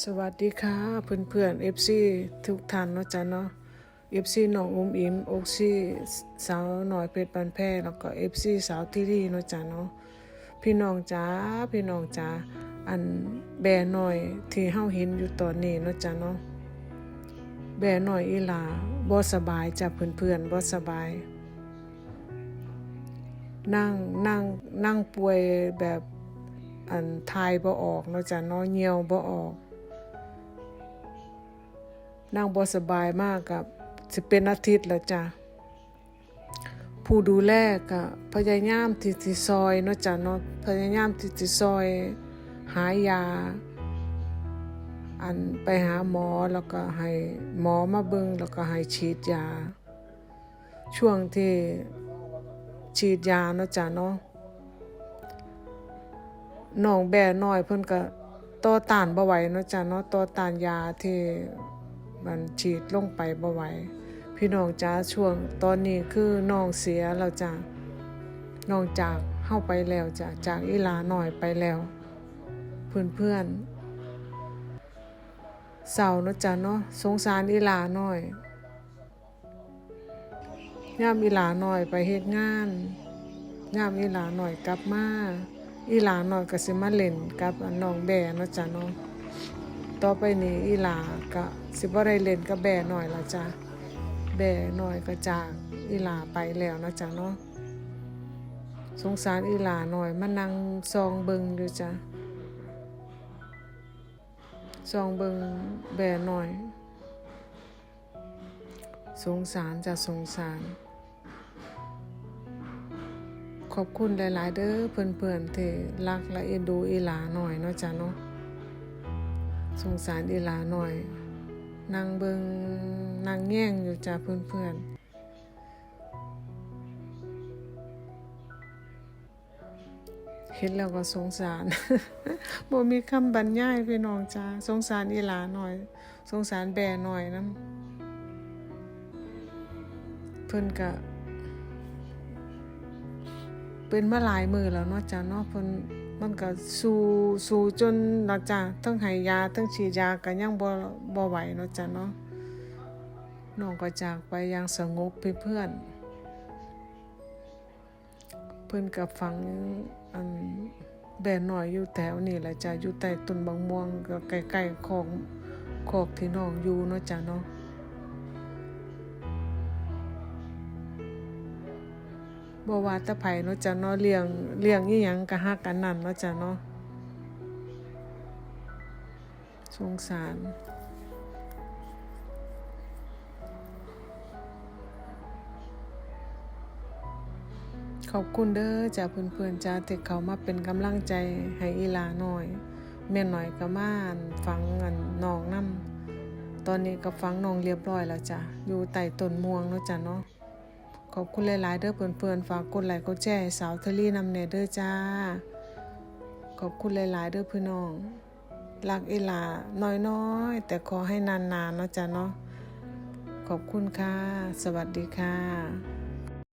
สวัสดีค่ะเพื่อนเพื่อนเอฟซีทุกท่านเนาะจ๊ะเนาะเอฟซีน้องอุ้มอิมโอซีสาวหน่อยเพชรปันแพร่แล้วก็เอฟซีสาวที่ดีเนาะจ๊ะเนาะพี่น้องจ๋าพี่น้องจ๋าอันแบหน่อยที่เฮาเห็นอยู่ตอนนี้เนาะจ๊ะเนาะแบหน่อยอีหลาบ่สบายจ้ะเพื่อนเพื่อนบ่สบาย นั่งนั่งนั่งป่วยแบบอันทายบ่ออกเนาะจ๊ะเนาะเหี่ยวบ่ออก นั่งบ่สบายมากกับสิเป็นอาทิตย์ล้วจ้ะผู้ดูแลก็พยายามที่สิซอยเนาะจ้ะเนาะพยายามที่สิซอย หายา อันไปหาหมอแล้วก็ให้หมอมาเบิ่งแล้วก็ให้ฉีดยา ช่วงที่ฉีดยาเนาะจ้ะเนาะน้องแบ่น้อยเพิ่นก็ต่อต้านบ่ไหวเนาะจ้ะเนาะต่อต้านยาที่ มันฉีดลงไปบ่ไหวพี่น้องจ้าช่วงตอนนี้คือน้องเสียแล้วจ้าน้องจากเข้าไปแล้วจ้ะจากอีลาหน่อยไปแล้ว เพื่อนเพื่อนๆเศร้าเนาะจ้ะเนาะสงสารอีลาหน่อยย่ามอีหลาหน่อยไปเฮ็ดงานย่ามอีหลาหน่อยกลับมาอีหลาหน่อยก็สิมาเล่นกับน้องแบเนาะจ้ะเนาะ ต่อไปนี้อีหลาก็สิบ่ได้เล่นกับแบ่หน่อยละจ้ะแบ่หน่อยก็จากอีหลาไปแล้วนะจ๊ะเนาะสงสารอีหลาหน่อยมานั่งซองเบิงอยู่จ้ะซองเบิงแบ่หน่อย สงสารจะสงสาร ขอบคุณหลาย ๆ เด้อเพื่อนๆที่รักและเอ็นดูอีหลาหน่อยเนาะจ้ะเนาะ สงสารอีหลาหน่อยนางเบิงนางแง่งอยู่จ้าเพื่อนๆเห็นแล้วก็สงสารบ่มีคำบรรยายพี่น้องจ้าสงสารอีหลาหน่อย สงสารแบ่หน่อยนํเพิ่นก็เป็นมาหลายมือแล้วเนาะจ้าเนาะเพิ่น มันก็สู้สู้จนเนาะจ้ะทั้งให้ยาทั้งฉีดยาก็ยังบ่บ่ไหวเนาะจ้ะเนาะน้องก็จากไปอย่างสงบเพื่อน เพิ่อนกับฝังอันแบนหน่อยอยู่แถวนี่แหละจ้ะอยู่ใต้ต้นบางม่วงก็ใกล้ๆของคอกที่น้องอยู่เนาะจ้ะเนาะ บ่ว่าตะไผเนาะจ้ะเนาะเลี้ยงเลี้ยงอีหยังก็ฮักกันนั่นเนาะจ้ะเนาะสงสารขอบคุณเด้อจ้าเพื่อนๆจ้าที่เขามาเป็นกำลังใจให้อีหลาหน่อย แม่หน่อยก็มาอั่นฟังอันน้องนํตอนนี้ก็ฟังน้องเรียบร้อยแล้วจ้ะอยู่ใต้ต้นม่วงเนาะจ้ะเนาะ ขอบคุณหลายๆเด้อเพื่อนๆฝากกดไลค์กดแชร์สาวเทอรี่นำเน่เด้อจ้า ขอบคุณหลายๆเด้อพี่น้องรักอีลาน้อยๆ แต่ขอให้นานๆเนาะจ้ะเนาะขอบคุณค่ะ สวัสดีค่ะ